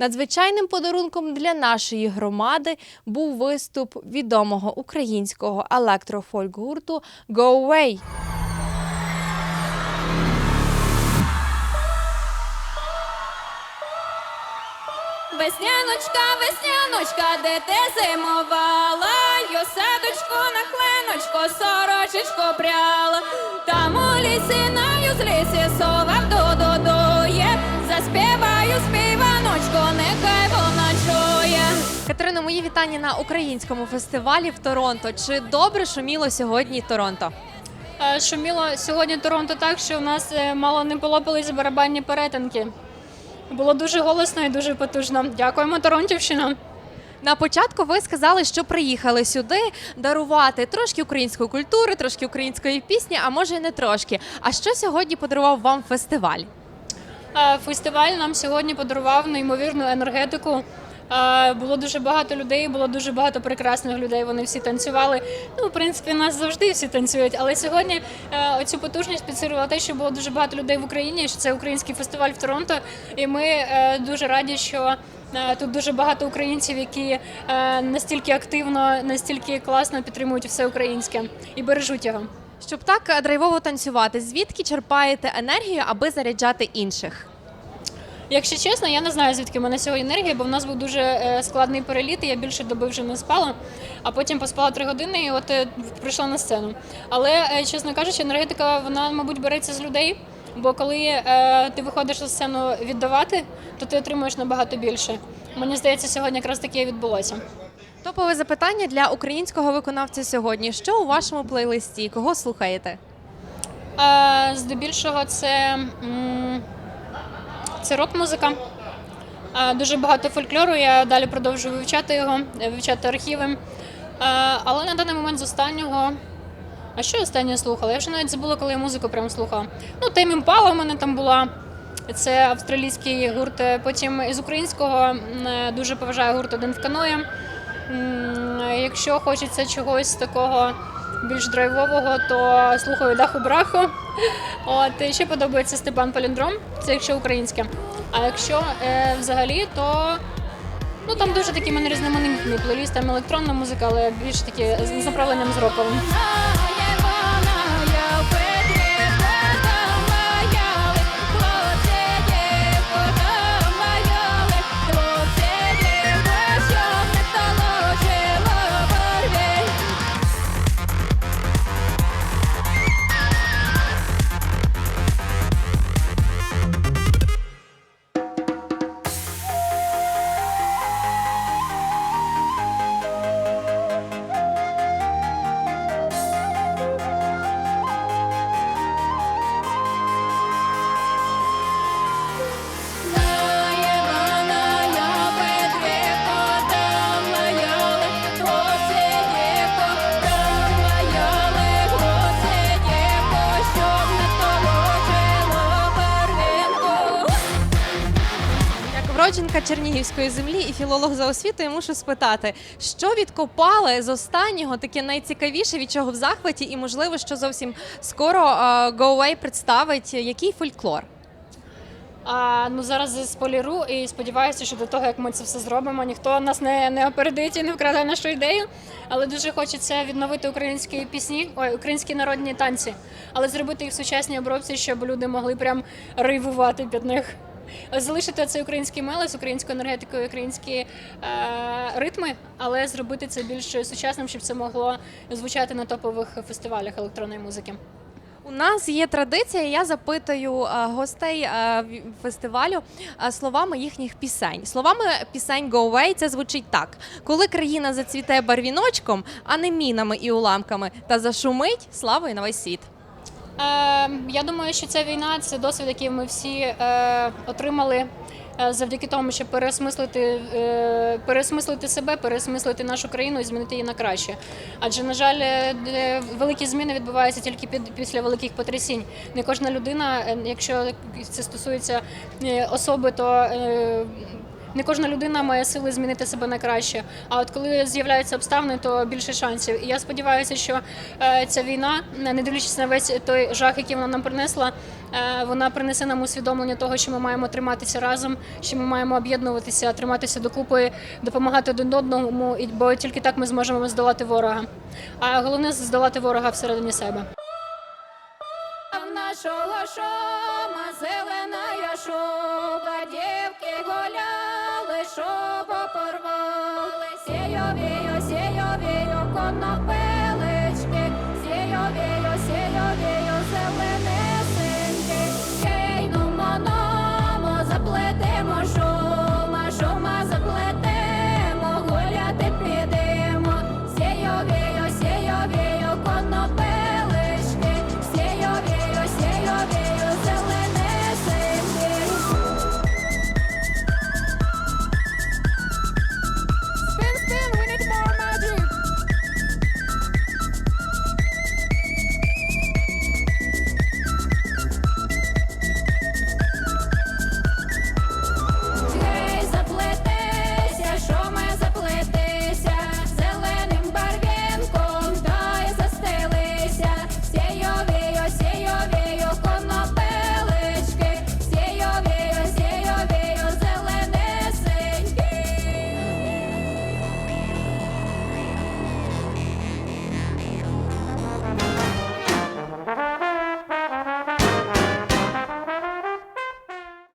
Надзвичайним подарунком для нашої громади був виступ відомого українського електрофольк-гурту Go Away. Весняночка, весняночка, де ти зимувала, Йосадочко на хленочко, сорочечко пряла, там у лісі на юзлісі сова до-до-доє, заспіваю співаночко, нехай вона чує. Катерино, мої вітання на українському фестивалі в Торонто. Чи добре шуміло сьогодні Торонто? Е, Шуміло сьогодні Торонто так, що у нас е, мало не полопались барабанні перетинки. Було дуже голосно і дуже потужно. Дякуємо, Торонтівщина. На початку ви сказали, що приїхали сюди дарувати трошки української культури, трошки української пісні, а може й не трошки. А що сьогодні подарував вам фестиваль? Е, Фестиваль нам сьогодні подарував неймовірну енергетику. Е, Було дуже багато людей, було дуже багато прекрасних людей. Вони всі танцювали. Ну, в принципі, нас завжди всі танцюють. Але сьогодні е, оцю потужність підсилювала те, що було дуже багато людей в Україні. Що це український фестиваль в Торонто. І ми дуже раді, що тут дуже багато українців, які настільки активно, настільки класно підтримують все українське і бережуть його. Щоб так е, драйвово танцювати, звідки черпаєте енергію, аби заряджати інших? Якщо чесно, я не знаю, звідки в мене сьогодні енергія, бо в нас був дуже е, складний переліт, і я більше доби вже не спала, а потім поспала три години і от е, прийшла на сцену. Але, чесно кажучи, енергетика, вона, мабуть, береться з людей. Бо коли ти виходиш на сцену віддавати, то ти отримуєш набагато більше. Мені здається, сьогодні якраз таке відбулося. Топове запитання для українського виконавця сьогодні. Що у вашому плейлисті? Кого слухаєте? Е, здебільшого це, це рок-музика. Е, Дуже багато фольклору. Я далі продовжую вивчати його, е, вивчати архіви. Е, Але на даний момент з останнього. А що останнє слухала? Я вже навіть забула, коли я музику прям слухала. Ну, Тейм Імпала в мене там була. Це австралійський гурт. Потім із українського дуже поважаю гурт один в каної. Якщо хочеться чогось такого більш драйвового, то слухаю даху браху. От ще подобається Степан Паліндром, це якщо українське. А якщо е, взагалі, то ну там дуже такий мене різноманітний плейліст, там електронна музика, але більш такі з направленням з роковим. Як вродженка Чернігівської землі і філолог за освітою, мушу спитати, що відкопали з останнього таке найцікавіше, від чого в захваті, і можливо, що зовсім скоро Go Away представить який фольклор. А ну зараз споліру і сподіваюся, що до того, як ми це все зробимо, ніхто нас не, не опередить і не вкраде нашу ідею. Але дуже хочеться відновити українські пісні, ой, українські народні танці, але зробити їх в сучасній обробці, щоб люди могли прям рейвувати під них. Залишити цей український мелес, українську енергетику, українські е, ритми, але зробити це більш сучасним, щоб це могло звучати на топових фестивалях електронної музики. У нас є традиція. Я запитую е, гостей е, фестивалю е, словами їхніх пісень. Словами пісень Go Away це звучить так: коли країна зацвіте барвіночком, а не мінами і уламками, та зашумить славою на весь світ. Е, я думаю, що ця війна це досвід, який ми всі е, отримали е, завдяки тому, щоб переосмислити, е, переосмислити себе, переосмислити нашу країну і змінити її на краще. Адже, на жаль, великі зміни відбуваються тільки під, після великих потрясінь. Не кожна людина, якщо це стосується особи, то не кожна людина має сили змінити себе на краще. А от коли з'являються обставини, то більше шансів. І я сподіваюся, що е, ця війна, не дивлячись на весь той жах, який вона нам принесла, е, вона принесе нам усвідомлення того, що ми маємо триматися разом, що ми маємо об'єднуватися, триматися докупи, допомагати один одному, бо тільки так ми зможемо здолати ворога. А головне здолати ворога всередині себе. Нашого шома зелена що порвали, сію вію, сію.